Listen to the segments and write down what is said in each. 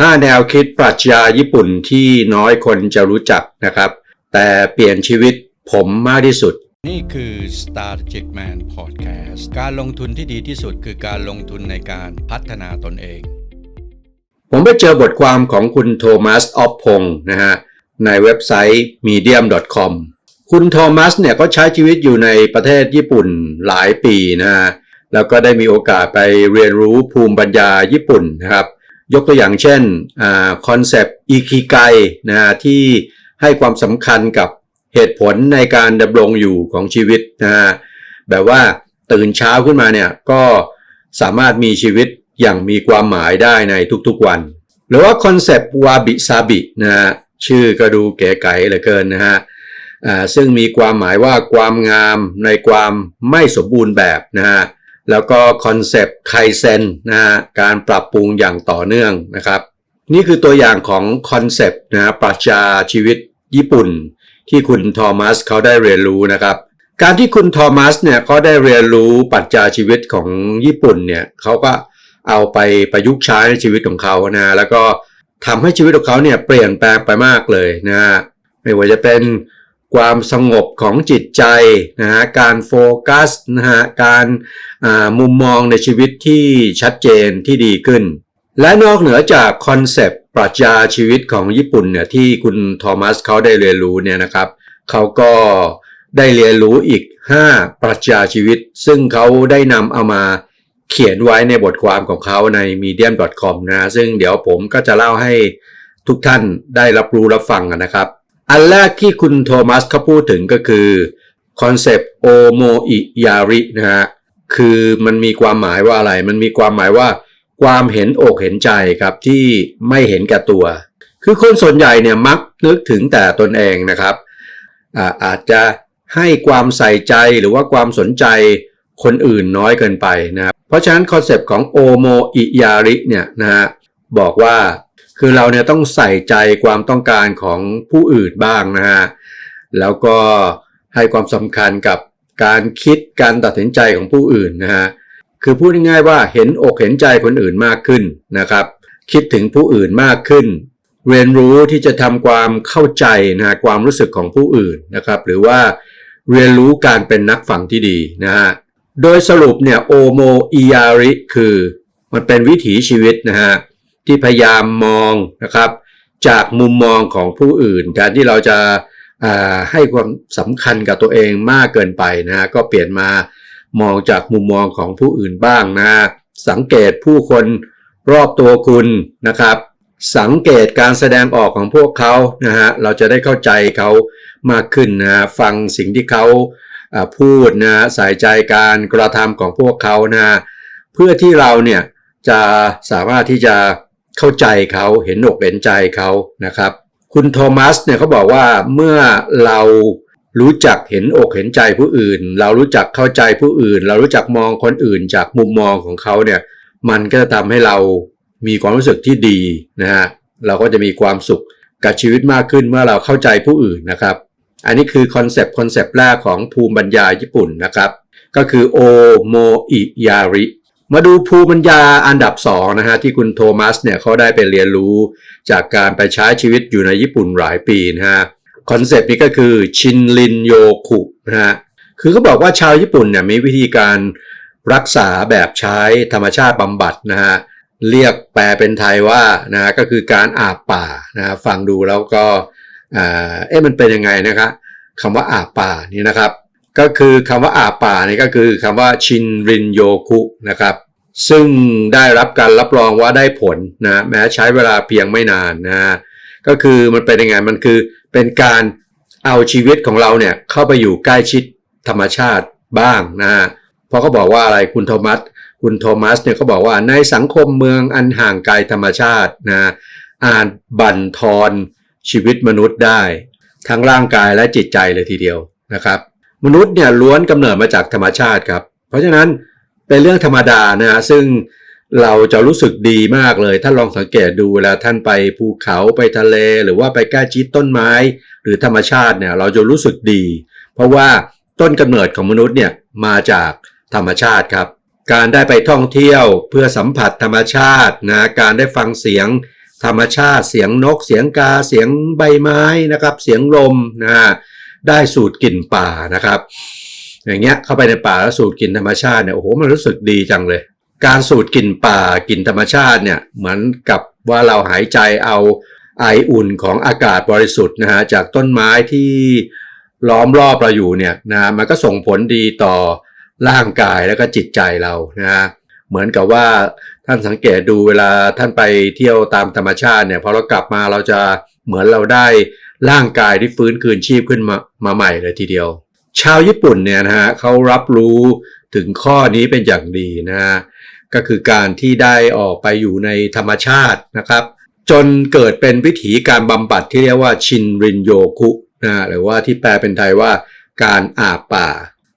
5 แนวคิดปรัชญาญี่ปุ่นที่น้อยคนจะรู้จักนะครับ แต่เปลี่ยนชีวิตผมมากที่สุด นี่คือ Strategic Man Podcast การลงทุนที่ดีที่สุดคือการลงทุนในการพัฒนาตนเอง ผมไปเจอบทความของคุณโทมัสออฟพงศ์นะฮะในเว็บไซต์ medium.com คุณโทมัสเนี่ยก็ใช้ชีวิตอยู่ในประเทศญี่ปุ่นหลายปีนะฮะแล้วก็ได้มีโอกาสไปเรียนรู้ภูมิปัญญาญี่ปุ่นนะครับ ยกตัวอย่างเช่นคอนเซปต์อิคิไกนะที่ให้ความสำคัญกับเหตุผลในการดำรงอยู่ของชีวิตนะแบบว่าตื่นเช้าขึ้นมาเนี่ยก็สามารถมีชีวิตอย่างมีความหมายได้ในทุกๆวัน หรือว่าคอนเซปต์วาบิซาบินะชื่อก็ดูเก๋ไก๋เหลือเกินนะฮะซึ่งมีความหมายว่าความงามในความไม่สมบูรณ์แบบนะฮะ แล้วก็คอนเซปต์ไคเซนนะฮะการปรับปรุงอย่างต่อเนื่องนะครับ นี่คือตัวอย่างของคอนเซปต์นะฮะปรัชญาชีวิตญี่ปุ่น ที่คุณทอมัสเขาได้เรียนรู้นะครับ การที่คุณทอมัสเนี่ยเขาได้เรียนรู้ปรัชญาชีวิตของญี่ปุ่นเนี่ยเขาก็เอาไปประยุกต์ใช้ในชีวิตของเขานะแล้วก็ทำให้ชีวิตของเขาเนี่ยเปลี่ยนแปลงไปมากเลยนะฮะไม่ว่าจะเป็น ความสงบของจิตใจนะฮะการโฟกัสนะฮะการมุมมองในชีวิตที่ชัดเจนที่ดีขึ้น และนอกเหนือจากคอนเซปต์ปรัชญาชีวิตของญี่ปุ่นเนี่ยที่คุณทอมัสเขาได้เรียนรู้เนี่ยนะครับเขาก็ได้เรียนรู้อีก 5 ปรัชญาชีวิต ซึ่งเขาได้นำเอามาเขียนไว้ในบทความของเขาใน medium.com นะซึ่งเดี๋ยวผมก็จะเล่าให้ทุกท่านได้รับรู้รับฟังนะครับ อันแรกที่คุณโทมัสเขาพูดถึงก็คือคอนเซปต์โอโมอิยารินะฮะคือมันมีความหมายว่าอะไร มันมีความหมายว่า ความเห็นอกเห็นใจครับที่ไม่เห็นแก่ตัว คือคนส่วนใหญ่เนี่ยมักนึกถึงแต่ตนเองนะครับอาอาจจะให้ความใส่ใจหรือว่าความสนใจคนอื่นน้อยเกินไปนะครับเพราะฉะนั้นคอนเซปต์ของโอโมอิยาริเนี่ยนะฮะบอกว่า คือเราเนี่ยต้องใส่ใจความต้องการของผู้อื่นบ้างนะฮะแล้วก็ให้ความสำคัญกับการคิดการตัดสินใจของผู้อื่นนะฮะคือพูดง่ายๆว่าเห็นอกเห็นใจคนอื่นมากขึ้นนะครับ คิดถึงผู้อื่นมากขึ้น เรียนรู้ที่จะทำความเข้าใจนะความรู้สึกของผู้อื่นนะครับ หรือว่าเรียนรู้การเป็นนักฟังที่ดีนะฮะโดยสรุปเนี่ยโอโมอิยาริคือ มันเป็นวิถีชีวิตนะฮะ ที่พยายามมองนะครับ จากมุมมองของผู้อื่นแทนที่เราจะให้ความสำคัญกับตัวเองมากเกินไปนะฮะก็เปลี่ยนมามองจากมุมมองของผู้อื่นบ้างนะสังเกตผู้คนรอบตัวคุณนะครับ สังเกตการแสดงออกของพวกเขานะฮะเราจะได้เข้าใจเขามากขึ้นนะฟังสิ่งที่เขาพูดนะใส่ใจการกระทำของพวกเขานะเพื่อที่เราเนี่ยจะสามารถที่จะ เข้าใจเขาเห็นอกเห็นใจเขานะครับ คุณโทมัสเนี่ยเขาบอกว่าเมื่อเรารู้จักเห็นอกเห็นใจผู้อื่น เรารู้จักเข้าใจผู้อื่น เรารู้จักมองคนอื่นจากมุมมองของเขาเนี่ยมันก็จะทำให้เรามีความรู้สึกที่ดีนะฮะเราก็จะมีความสุขกับชีวิตมากขึ้นเมื่อเราเข้าใจผู้อื่นนะครับ อันนี้คือคอนเซปต์คอนเซปต์แรกของภูมิปัญญาญี่ปุ่นนะครับ ก็คือโอโมอิยาริ มาดูภูมิปัญญาอันดับ2นะฮะที่คุณโทมัสเนี่ยเขาได้ไปเรียนรู้จากการไปใช้ชีวิตอยู่ในญี่ปุ่นหลายปีนะฮะคอนเซปต์นี้ก็คือชินลินโยคุนะฮะคือเขาบอกว่าชาวญี่ปุ่นเนี่ยมีวิธีการรักษาแบบใช้ธรรมชาติบำบัดนะฮะเรียกแปลเป็นไทยว่านะก็คือการอาบป่านะฟังดูแล้วก็เอ๊ะมันเป็นยังไงนะครับคำว่าอาบป่านี่นะครับ ก็คือคำว่าอาป่านี่ก็คือคำว่าชินรินโยคุนะครับ ซึ่งได้รับการรับรองว่าได้ผลนะแม้ใช้เวลาเพียงไม่นานนะก็คือมันเป็นยังไงมันคือเป็นการเอาชีวิตของเราเนี่ยเข้าไปอยู่ใกล้ชิดธรรมชาติบ้างนะเพราะเขาบอกว่าอะไรคุณโทมัสคุณโทมัสเนี่ยเขาบอกว่าในสังคมเมืองอันห่างไกลธรรมชาตินะอาจบั่นทอนชีวิตมนุษย์ได้ ทั้งร่างกายและจิตใจเลยทีเดียวนะครับ มนุษย์เนี่ยล้วนกำเนิดมาจากธรรมชาติครับ เพราะฉะนั้นเป็นเรื่องธรรมดานะฮะซึ่งเราจะรู้สึกดีมากเลย ถ้าลองสังเกตดูเวลาท่านไปภูเขาไปทะเล หรือว่าไปใกล้ชิดต้นไม้ หรือธรรมชาติเนี่ยเราจะรู้สึกดี เพราะว่าต้นกำเนิดของมนุษย์เนี่ยมาจากธรรมชาติครับ การได้ไปท่องเที่ยวเพื่อสัมผัสธรรมชาตินะการได้ฟังเสียงธรรมชาติเสียงนกเสียงกาเสียงใบไม้นะครับ เสียงลมนะฮะ ได้สูดกลิ่นป่านะครับ อย่างเงี้ยเข้าไปในป่าแล้วสูดกลิ่นธรรมชาติเนี่ยโอ้โหมันรู้สึกดีจังเลย การสูดกลิ่นป่ากลิ่นธรรมชาติเนี่ยเหมือนกับว่าเราหายใจเอาไออุ่นของอากาศบริสุทธิ์นะฮะจากต้นไม้ที่ล้อมรอบเราอยู่เนี่ยนะมันก็ส่งผลดีต่อร่างกายแล้วก็จิตใจเรานะฮะเหมือนกับว่าท่านสังเกตดูเวลาท่านไปเที่ยวตามธรรมชาติเนี่ยพอเรากลับมาเราจะเหมือนเราได้ ร่างกายที่ฟื้นคืนชีพขึ้นมามาใหม่เลยทีเดียว ชาวญี่ปุ่นเนี่ยนะฮะเขารับรู้ถึงข้อนี้เป็นอย่างดีนะฮะก็คือการที่ได้ออกไปอยู่ในธรรมชาตินะครับ จนเกิดเป็นวิถีการบำบัดที่เรียกว่าชินรินโยคุนะหรือว่าที่แปลเป็นไทยว่าการอาบป่า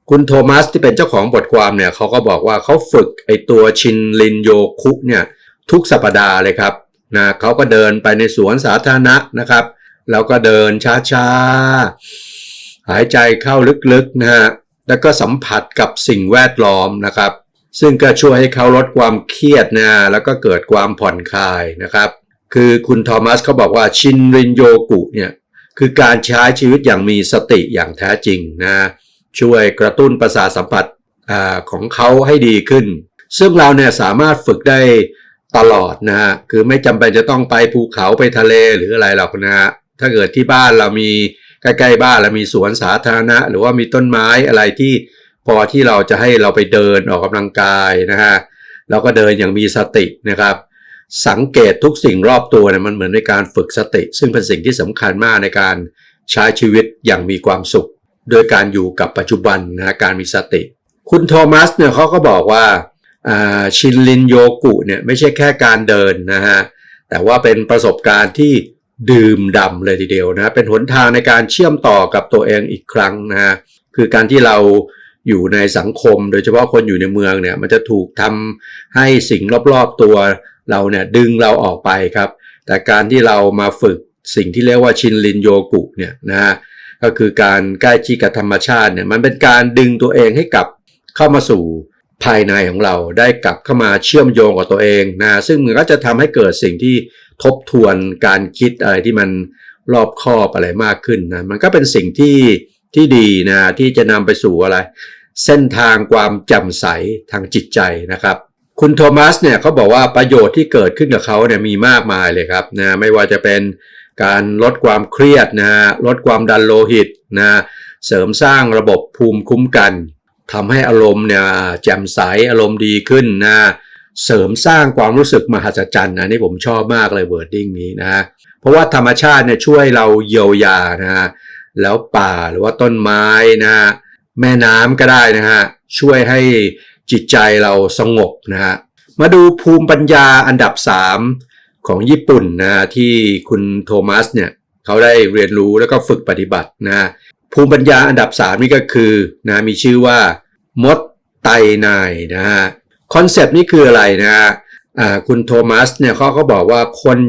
คุณโทมัสที่เป็นเจ้าของบทความเนี่ยเขาก็บอกว่าเขาฝึกไอตัวชินรินโยคุเนี่ยทุกสัปดาห์เลยครับนะเขาก็เดินไปในสวนสาธารณะนะครับ แล้วก็เดินช้าๆ หายใจเข้าลึกๆนะฮะ แล้วก็สัมผัสกับสิ่งแวดล้อมนะครับ ซึ่งก็ช่วยให้เขาลดความเครียดนะแล้วก็เกิดความผ่อนคลายนะครับ คือคุณทอมัสเขาบอกว่าชินรินโยกุเนี่ยคือการใช้ชีวิตอย่างมีสติอย่างแท้จริงนะช่วยกระตุ้นประสาทสัมผัสอาของเขาให้ดีขึ้น ซึ่งเราเนี่ยสามารถฝึกได้ตลอดนะฮะคือไม่จำเป็นจะต้องไปภูเขาไปทะเลหรืออะไรหรอกนะฮะ ถ้าเกิดที่บ้านเรามีใกล้ๆบ้านเรามีสวนสาธารณะ หรือว่ามีต้นไม้อะไรที่พอที่เราจะให้เราไปเดินออกกำลังกายนะฮะเราก็เดินอย่างมีสตินะครับ สังเกตทุกสิ่งรอบตัวเนี่ยมันเหมือนในการฝึกสติ ซึ่งเป็นสิ่งที่สำคัญมากในการใช้ชีวิตอย่างมีความสุข โดยการอยู่กับปัจจุบันนะการมีสติ คุณโทมัสเนี่ยเขาก็บอกว่าอ่าชินลินโยกุเนี่ยไม่ใช่แค่การเดินนะฮะแต่ว่าเป็นประสบการณ์ที่ ดื่มด่ำเลยทีเดียวนะเป็นหนทางในการเชื่อมต่อกับตัวเองอีกครั้งนะฮะคือการที่เราอยู่ในสังคม โดยเฉพาะคนอยู่ในเมืองเนี่ยมันจะถูกทำให้สิ่งรอบๆตัวเราเนี่ยดึงเราออกไปครับ แต่การที่เรามาฝึกสิ่งที่เรียกว่าชินลินโยกุเนี่ยนะฮะก็คือการใกล้ชิดกับธรรมชาติเนี่ยมันเป็นการดึงตัวเองให้กลับเข้ามาสู่ภายในของเราได้กลับเข้ามาเชื่อมโยงกับตัวเองนะซึ่งมันก็จะทำให้เกิดสิ่งที่ ทบทวนการคิดอะไรที่มันรอบคอบอะไรมากขึ้นนะมันก็เป็นสิ่งที่ที่ดีนะที่จะนำไปสู่อะไร เส้นทางความแจ่มใสทางจิตใจนะครับ คุณโทมัสเนี่ยเขาบอกว่าประโยชน์ที่เกิดขึ้นกับเขาเนี่ยมีมากมายเลยครับนะไม่ว่าจะเป็นการลดความเครียดนะลดความดันโลหิตนะเสริมสร้างระบบภูมิคุ้มกันทำให้อารมณ์เนี่ยแจ่มใสอารมณ์ดีขึ้นนะ เสริมสร้างความรู้สึกมหัศจรรย์นะนี่ผมชอบมากเลยเวิร์ดดิ้งนี้นะเพราะว่าธรรมชาติเนี่ยช่วยเราเยียวยานะฮะแล้วป่าหรือว่าต้นไม้นะแม่น้ำก็ได้นะฮะช่วยให้จิตใจเราสงบนะฮะมาดูภูมิปัญญาอันดับ 3 ของญี่ปุ่นนะที่คุณโทมัสเนี่ยเขาได้เรียนรู้แล้วก็ฝึกปฏิบัตินะภูมิปัญญาอันดับ 3 นี่ก็คือนะมีชื่อว่ามดไตนายนะฮะ คอนเซปต์นี้คืออะไรนะคุณโทมัสเนี่ยเขาก็บอกว่าคน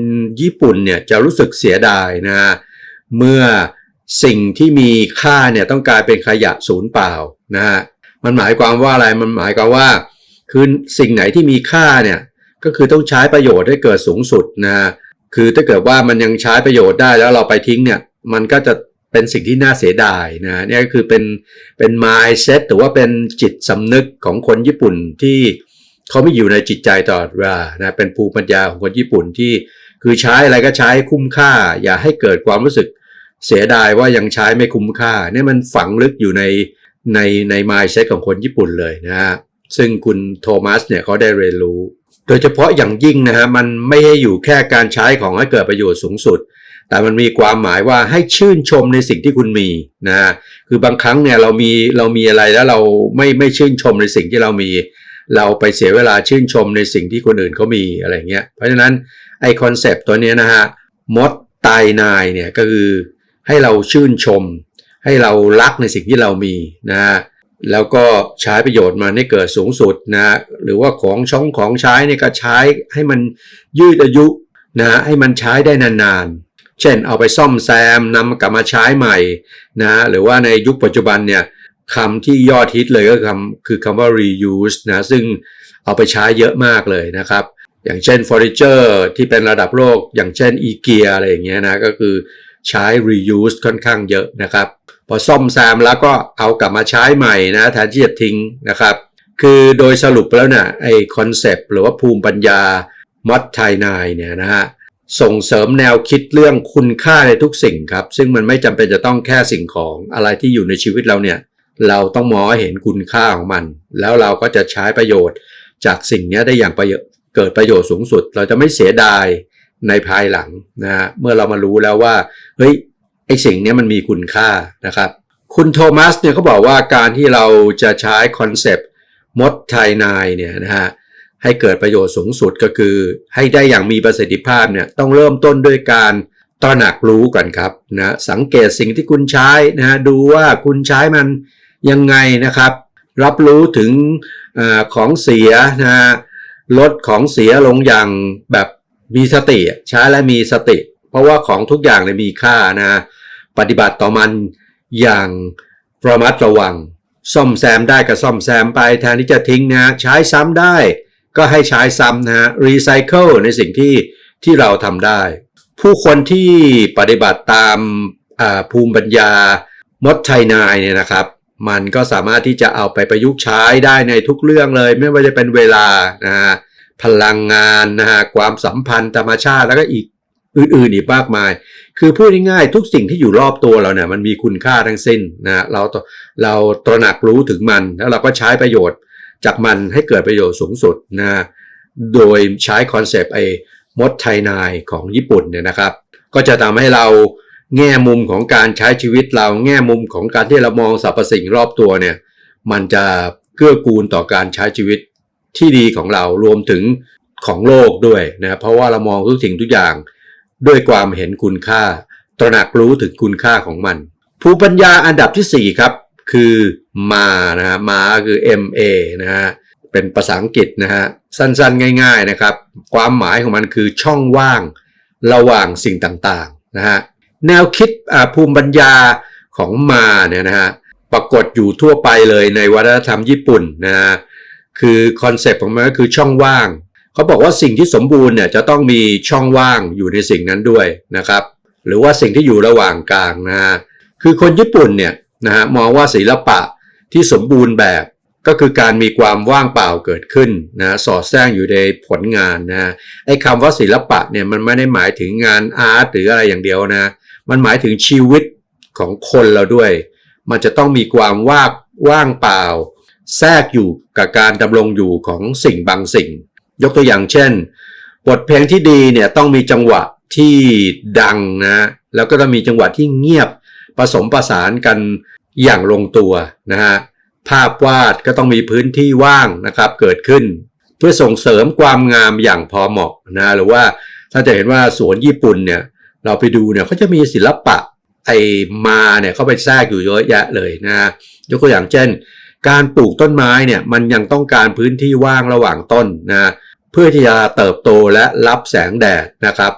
ญี่ปุ่นเนี่ยจะรู้สึกเสียดายนะเมื่อสิ่งที่มีค่าเนี่ยต้องกลายเป็นขยะศูนย์เปล่านะฮะมันหมายความว่าอะไรมันหมายความว่า คือสิ่งไหนที่มีค่าเนี่ยก็คือต้องใช้ประโยชน์ให้เกิดสูงสุดนะฮะคือถ้าเกิดว่ามันยังใช้ประโยชน์ได้แล้วเราไปทิ้งเนี่ยมันก็จะเป็นสิ่งที่น่าเสียดายนะนี่ก็คือเป็นเป็น mindset หรือว่าเป็นจิตสำนึกของคนญี่ปุ่นที่ เขาไม่อยู่ในจิตใจตลอดเวลานะเป็นภูมิปัญญาของคนญี่ปุ่นที่คือใช้อะไรก็ใช้คุ้มค่า อย่าให้เกิดความรู้สึกเสียดายว่ายังใช้ไม่คุ้มค่าเนี่ยมันฝังลึกอยู่ในในใน mindset ของคนญี่ปุ่นเลยนะฮะซึ่งคุณโทมัสเนี่ยเขาได้เรียนรู้ โดยเฉพาะอย่างยิ่งนะฮะมันไม่ให้อยู่แค่การใช้ของให้เกิดประโยชน์สูงสุด แต่มันมีความหมายว่าให้ชื่นชมในสิ่งที่คุณมีนะคือบางครั้งเนี่ยเรามีเรามีอะไรแล้วเราไม่ไม่ชื่นชมในสิ่งที่เรามี เราไปเสียเวลาชื่นชมในสิ่งที่คนอื่นเขามีอะไรเงี้ย เพราะฉะนั้นไอคอนเซปต์ตัวนี้นะฮะมดตายนายเนี่ยก็คือให้เราชื่นชม ให้เรารักในสิ่งที่เรามีนะฮะแล้วก็ใช้ประโยชน์มาให้เกิดสูงสุดนะหรือว่าของช่องของใช้เนี่ยก็ใช้ให้มันยืดอายุนะให้มันใช้ได้นานๆ เช่นเอาไปซ่อมแซมนำกลับมาใช้ใหม่นะหรือว่าในยุคปัจจุบันเนี่ย คำที่ยอดฮิตเลยก็คำคือคำว่า reuse นะซึ่งเอาไปใช้เยอะมากเลยนะครับ อย่างเช่นเฟอร์นิเจอร์ที่เป็นระดับโลก อย่างเช่นอีเกียอะไรอย่างเงี้ยนะก็คือใช้ reuse ค่อนข้างเยอะนะครับ พอซ่อมแซมแล้วก็เอากลับมาใช้ใหม่นะแทนที่จะทิ้งนะครับ คือโดยสรุปแล้วเนี่ยไอคอนเซปต์หรือว่าภูมิปัญญามอดไทนายเนี่ยนะฮะส่งเสริมแนวคิดเรื่องคุณค่าในทุกสิ่งครับ ซึ่งมันไม่จำเป็นจะต้องแค่สิ่งของอะไรที่อยู่ในชีวิตเราเนี่ย เราต้องมองให้เห็นคุณค่าของมัน แล้วเราก็จะใช้ประโยชน์จากสิ่งนี้ได้อย่างประโยชน์เกิดประโยชน์สูงสุด เราจะไม่เสียดายในภายหลังนะฮะเมื่อเรามารู้แล้วว่าเฮ้ยไอสิ่งนี้มันมีคุณค่านะครับ คุณโทมัสเนี่ยเขาบอกว่าการที่เราจะใช้คอนเซปต์มดไทนายเนี่ยนะฮะให้เกิดประโยชน์สูงสุดก็คือ ให้ได้อย่างมีประสิทธิภาพเนี่ยต้องเริ่มต้นด้วยการตระหนักรู้ก่อนครับนะสังเกตสิ่งที่คุณใช้นะฮะดูว่าคุณใช้มัน ยังไงนะครับ รับรู้ถึงอของเสียนะฮะลดของเสียลงอย่างแบบมีสติใช้และมีสติ เพราะว่าของทุกอย่างเนี่ยมีค่านะฮะปฏิบัติต่อมันอย่างระมัดระวัง ซ่อมแซมได้ก็ซ่อมแซมไปแทนที่จะทิ้งนะใช้ซ้ำได้ก็ให้ใช้ซ้ำนะฮะรีไซเคิลในสิ่งที่ที่เราทำได้ ผู้คนที่ปฏิบัติตามภูมิปัญญามดไทนายเนี่ยนะครับ มันก็สามารถที่จะเอาไปประยุกต์ใช้ได้ในทุกเรื่องเลย ไม่ว่าจะเป็นเวลานะฮะพลังงานนะฮะความสัมพันธ์ธรรมชาติแล้วก็อีกอื่นๆอีกมากมาย คือพูดง่ายๆทุกสิ่งที่อยู่รอบตัวเราเนี่ยมันมีคุณค่าทั้งสิ้นนะเราเราตระหนักรู้ถึงมัน แล้วเราก็ใช้ประโยชน์จากมันให้เกิดประโยชน์สูงสุดนะโดยใช้คอนเซปต์ไอ้มดไทนายของญี่ปุ่นเนี่ยนะครับ ก็จะทำให้เรา แง่มุมของการใช้ชีวิตเราแง่มุมของการที่เรามองสรรพสิ่งรอบตัวเนี่ยมันจะเกื้อกูลต่อการใช้ชีวิตที่ดีของเรารวมถึงของโลกด้วยนะเพราะว่าเรามองทุกสิ่งทุกอย่าง ด้วยความเห็นคุณค่า ตระหนักรู้ถึงคุณค่าของมัน ภูมิปัญญาอันดับที่ 4 ครับ คือมานะฮะมาคือ MA นะฮะเป็นภาษาอังกฤษนะฮะสั้นๆ ง่าย ๆนะครับ ความหมายของมันคือช่องว่างระหว่างสิ่งต่างๆนะฮะ แนวคิดภูมิปัญญาของมาเนี่ยนะฮะปรากฏอยู่ทั่วไปเลยในวัฒนธรรมญี่ปุ่นนะฮะคือคอนเซปต์ของมันก็คือช่องว่าง เขาบอกว่าสิ่งที่สมบูรณ์เนี่ยจะต้องมีช่องว่างอยู่ในสิ่งนั้นด้วยนะครับ หรือว่าสิ่งที่อยู่ระหว่างกลางนะฮะคือคนญี่ปุ่นเนี่ยนะฮะมองว่าศิลปะที่สมบูรณ์แบบก็คือการมีความว่างเปล่าเกิดขึ้นนะสอดแทรกอยู่ในผลงานนะไอ้คำว่าศิลปะเนี่ยมันไม่ได้หมายถึงงานอาร์ตหรืออะไรอย่างเดียวนะ มันหมายถึงชีวิตของคนเราด้วย มันจะต้องมีความว่างว่างเปล่า แทรกอยู่กับการดำรงอยู่ของสิ่งบางสิ่ง ยกตัวอย่างเช่น บทเพลงที่ดีเนี่ยต้องมีจังหวะที่ดังนะแล้วก็ต้องมีจังหวะที่เงียบผสมประสานกันอย่างลงตัวนะฮะภาพวาดก็ต้องมีพื้นที่ว่างนะครับเกิดขึ้น เพื่อส่งเสริมความงามอย่างพอเหมาะนะหรือว่าถ้าจะเห็นว่าสวนญี่ปุ่นเนี่ย เราไปดูเนี่ยเขาจะมีศิลปะไอมาเนี่ยเขาไปแทรกอยู่เยอะแยะเลยนะยกตัวอย่างเช่น การปลูกต้นไม้เนี่ยมันยังต้องการพื้นที่ว่างระหว่างต้นนะเพื่อที่จะเติบโตและรับแสงแดดนะครับ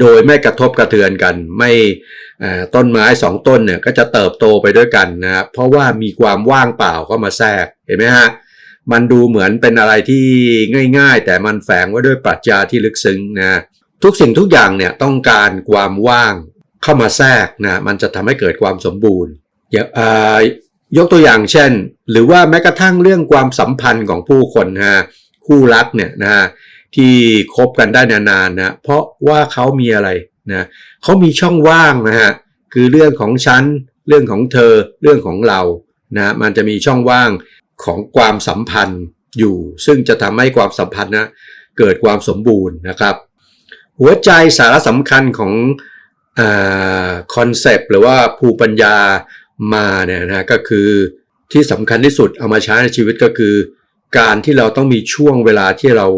โดยไม่กระทบกระเทือนกัน ไม่ต้นไม้สองต้นเนี่ยก็จะเติบโตไปด้วยกันนะเพราะว่ามีความว่างเปล่าเข้ามาแทรกเห็นไหมฮะมันดูเหมือนเป็นอะไรที่ง่าย ๆ แต่มันแฝงไว้ด้วยปรัชญาที่ลึกซึ้งนะ ทุกสิ่งทุกอย่างเนี่ยต้องการความว่างเข้ามาแทรกนะมันจะทำให้เกิดความสมบูรณ์อย่าอายกตัวอย่างเช่น หรือว่าแม้กระทั่งเรื่องความสัมพันธ์ของผู้คนนะฮะคู่รักเนี่ยนะฮะที่คบกันได้นานๆนะเพราะว่าเขามีอะไรนะเขามีช่องว่างนะฮะคือเรื่องของฉันเรื่องของเธอเรื่องของเรานะมันจะมีช่องว่างของความสัมพันธ์อยู่ ซึ่งจะทำให้ความสัมพันธ์นะเกิดความสมบูรณ์นะครับ หัวใจสาระสำคัญของคอนเซปต์หรือว่าภูปัญญามาเนี่ยนะก็คือที่สำคัญที่สุดเอามาใช้ในชีวิตก็คือ การที่เราต้องมีช่วงเวลาที่เรา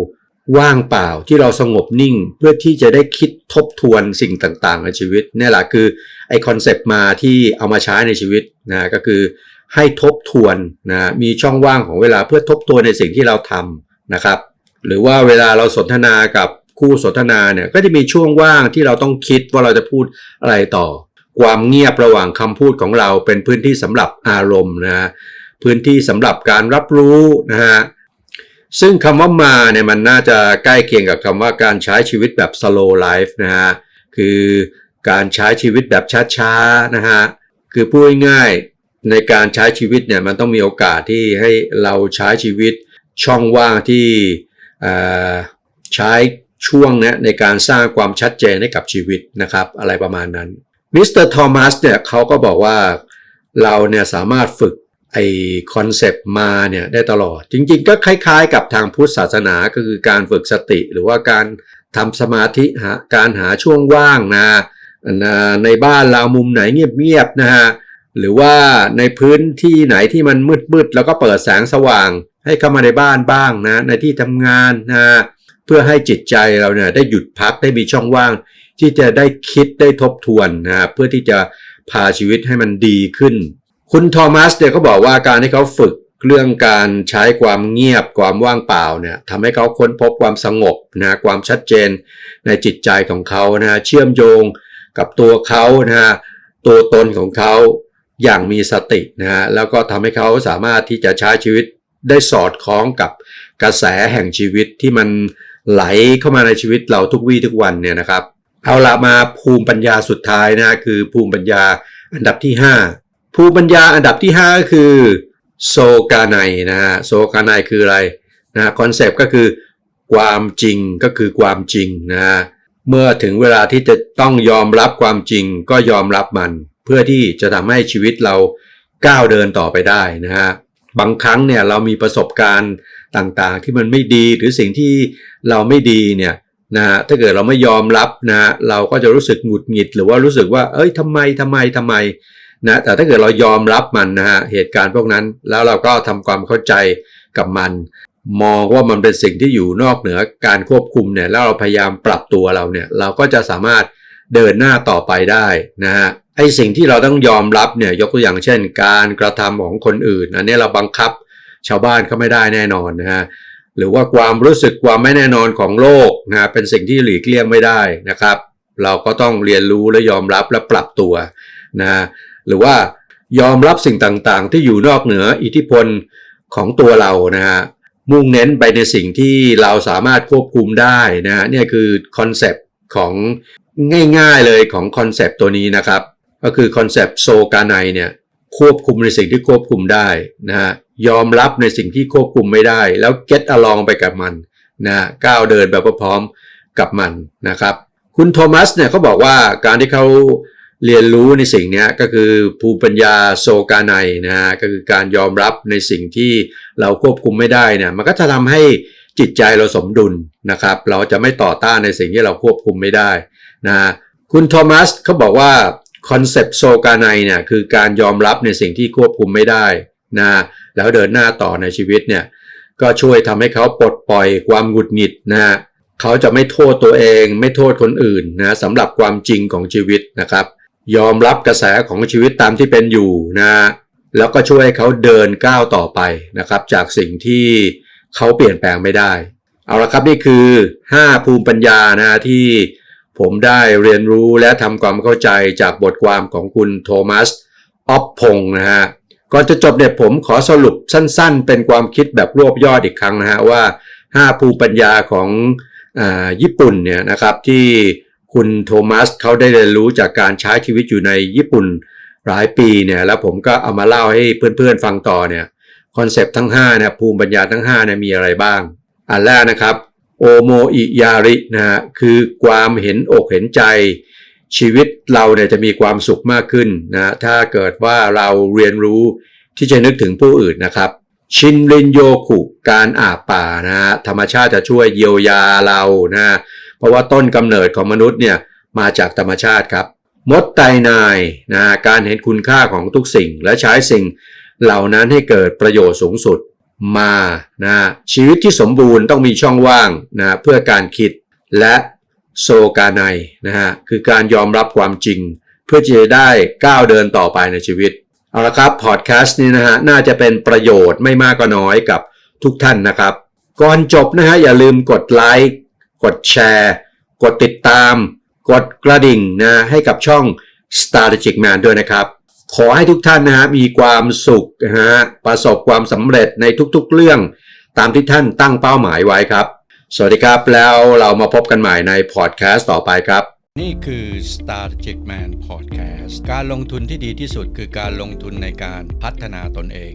ว่างเปล่าที่เราสงบนิ่งเพื่อที่จะได้คิดทบทวนสิ่งต่างๆ ในชีวิตนี่แหละคือไอคอนเซปต์มาที่เอามาใช้ในชีวิตนะก็คือให้ทบทวนนะมีช่องว่างของเวลาเพื่อทบทวนในสิ่งที่เราทำนะครับ หรือว่าเวลาเราสนทนากับ คู่สนทนาเนี่ยก็จะมีช่วงว่างที่เราต้องคิดว่าเราจะพูดอะไรต่อ ความเงียบระหว่างคำพูดของเราเป็นพื้นที่สำหรับอารมณ์นะฮะพื้นที่สำหรับการรับรู้นะฮะซึ่งคำว่ามาเนี่ยมันน่าจะใกล้เคียงกับคำว่าการใช้ชีวิตแบบ slow life นะฮะคือการใช้ชีวิตแบบช้าๆนะฮะคือพูดง่ายๆในการใช้ชีวิตเนี่ยมันต้องมีโอกาสที่ให้เราใช้ชีวิตช่องว่างที่ใช้ ช่วงนี้ในการสร้างความชัดเจนให้กับชีวิตนะครับอะไรประมาณนั้นมิสเตอร์ทอมัสเนี่ยเขาก็บอกว่าเราเนี่ยสามารถฝึกไอคอนเซปต์มาเนี่ยได้ตลอด จริงๆ ก็คล้ายๆ กับทางพุทธศาสนาก็คือการฝึกสติ หรือว่าการทำสมาธิหาการหาช่วงว่างนะนะในบ้านเรามุมไหนเงียบๆนะฮะหรือว่าในพื้นที่ไหนที่มันมืดๆแล้วก็เปิดแสงสว่างให้เข้ามาในบ้านบ้างนะในที่ทำงานนะ เพื่อให้จิตใจเราเนี่ยได้หยุดพักได้มีช่องว่าง ที่จะได้คิดได้ทบทวนนะเพื่อที่จะพาชีวิตให้มันดีขึ้น คุณทอมัสเนี่ยเขาบอกว่าการที่เขาฝึกเรื่องการใช้ความเงียบความว่างเปล่าเนี่ยทำให้เขาค้นพบความสงบนะความชัดเจนในจิตใจของเขานะเชื่อมโยงกับตัวเขานะตัวตนของเขาอย่างมีสตินะฮะแล้วก็ทำให้เขาสามารถที่จะใช้ชีวิตได้สอดคล้องกับกระแสแห่งชีวิตที่มัน ไหลเข้ามาในชีวิตเราทุกวี่ทุกวันเนี่ยนะครับ เอาละมาภูมิปัญญาสุดท้ายนะคือภูมิปัญญาอันดับที่ 5 ภูมิปัญญาอันดับที่ 5 ก็คือโซกาไนนะฮะโซกาไนคืออะไรนะคอนเซปต์ก็คือความจริงก็คือความจริงนะฮะเมื่อถึงเวลาที่จะต้องยอมรับความจริงก็ยอมรับมัน เพื่อที่จะทำให้ชีวิตเราก้าวเดินต่อไปได้นะฮะบางครั้งเนี่ยเรามีประสบการณ์ ต่างๆ ที่มันไม่ดีหรือสิ่งที่เราไม่ดีเนี่ยนะฮะถ้าเกิดเราไม่ยอมรับนะเราก็จะรู้สึกหงุดหงิด หรือว่ารู้สึกว่า เอ้ยทำไมทำไมทำไมนะแต่ถ้าเกิดเรายอมรับมันนะฮะเหตุการณ์พวกนั้น แล้วเราก็ทำความเข้าใจกับมัน มองว่ามันเป็นสิ่งที่อยู่นอกเหนือการควบคุมเนี่ยแล้วเราพยายามปรับตัวเราเนี่ยเราก็จะสามารถเดินหน้าต่อไปได้นะฮะไอสิ่งที่เราต้องยอมรับเนี่ยยกตัวอย่างเช่น การกระทำของคนอื่นอันนี้เราบังคับ ชาวบ้านเขาไม่ได้แน่นอนนะฮะหรือว่าความรู้สึกความไม่แน่นอนของโลกนะเป็นสิ่งที่หลีกเลี่ยงไม่ได้นะครับ เราก็ต้องเรียนรู้และยอมรับและปรับตัวนะหรือว่ายอมรับสิ่งต่างๆ ที่อยู่นอกเหนืออิทธิพลของตัวเรานะฮะมุ่งเน้นไปในสิ่งที่เราสามารถควบคุมได้นะฮะเนี่ยคือคอนเซปต์ของง่ายๆเลยของคอนเซปต์ตัวนี้นะครับ ก็คือคอนเซปต์โซกาไนเนี่ยควบคุมในสิ่งที่ควบคุมได้นะฮะ ยอมรับในสิ่งที่ควบคุมไม่ได้ แล้ว get along ไปกับมันนะก้าวเดินแบบพร้อมกับมันนะครับคุณโทมัสเนี่ยเขาบอกว่าการที่เขาเรียนรู้ในสิ่งนี้ก็คือภูมิปัญญาโซกาไนนะฮะก็คือการยอมรับในสิ่งที่เราควบคุมไม่ได้เนี่ยมันก็จะทำให้จิตใจเราสมดุลนะครับ เราจะไม่ต่อต้านในสิ่งที่เราควบคุมไม่ได้นะคุณโทมัสเขาบอกว่าคอนเซปต์โซกาไนเนี่ยคือการยอมรับในสิ่งที่ควบคุมไม่ได้ นะแล้วเดินหน้าต่อในชีวิตเนี่ยก็ช่วยทำให้เขาปลดปล่อยความหงุดหงิดนะฮะเขาจะไม่โทษตัวเอง ไม่โทษคนอื่นนะสำหรับความจริงของชีวิตนะครับ ยอมรับกระแสของชีวิตตามที่เป็นอยู่นะแล้วก็ช่วยเขาเดินก้าวต่อไปนะครับ จากสิ่งที่เขาเปลี่ยนแปลงไม่ได้ เอาละครับนี่คือ 5 ภูมิปัญญานะที่ผมได้เรียนรู้และทำความเข้าใจจากบทความของคุณโทมัสออฟพงนะฮะ ก่อนจะจบเนี่ยผมขอสรุปสั้นๆ เป็นความคิดแบบรวบยอดอีกครั้งนะฮะว่า 5 ภูมิปัญญาของอญี่ปุ่นเนี่ยนะครับที่คุณโทมัสเขาได้เรียนรู้จากการใช้ชีวิตอยู่ในญี่ปุ่นหลายปีเนี่ยแล้วผมก็เอามาเล่าให้เพื่อนๆฟังต่อเนี่ยคอนเซปต์ทั้ง5เนี่ยภูมิปัญญาทั้ง5เนี่ยมีอะไรบ้าง อันแรกนะครับโอโมอิยารินะฮะคือความเห็นอกเห็นใจ ชีวิตเราเนี่ยจะมีความสุขมากขึ้นนะถ้าเกิดว่าเราเรียนรู้ที่จะนึกถึงผู้อื่นนะครับ ชินรินโยคุการอาบป่านะฮะธรรมชาติจะช่วยเยียวยาเรานะเพราะว่าต้นกำเนิดของมนุษย์เนี่ยมาจากธรรมชาติครับ มดไตนายนะการเห็นคุณค่าของทุกสิ่ง และใช้สิ่งเหล่านั้นให้เกิดประโยชน์สูงสุดมานะชีวิตที่สมบูรณ์ต้องมีช่องว่างนะเพื่อการคิดและ โซกาไนนะฮะคือการยอมรับความจริง เพื่อจะได้ก้าวเดินต่อไปในชีวิต เอาละครับพอดแคสต์นี้นะฮะน่าจะเป็นประโยชน์ไม่มากก็น้อยกับทุกท่านนะครับ ก่อนจบนะฮะอย่าลืมกดไลค์กดแชร์ กดติดตาม กดกระดิ่งนะให้กับช่อง Strategic Man ด้วยนะครับ ขอให้ทุกท่านนะฮะมีความสุขนะฮะประสบความสำเร็จในทุกๆเรื่อง ตามที่ท่านตั้งเป้าหมายไว้ครับ สวัสดีครับ แล้วเรามาพบกันใหม่ในพอดแคสต์ต่อไปครับ นี่คือ Strategic Man Podcast การลงทุนที่ดีที่สุดคือการลงทุนในการพัฒนาตนเอง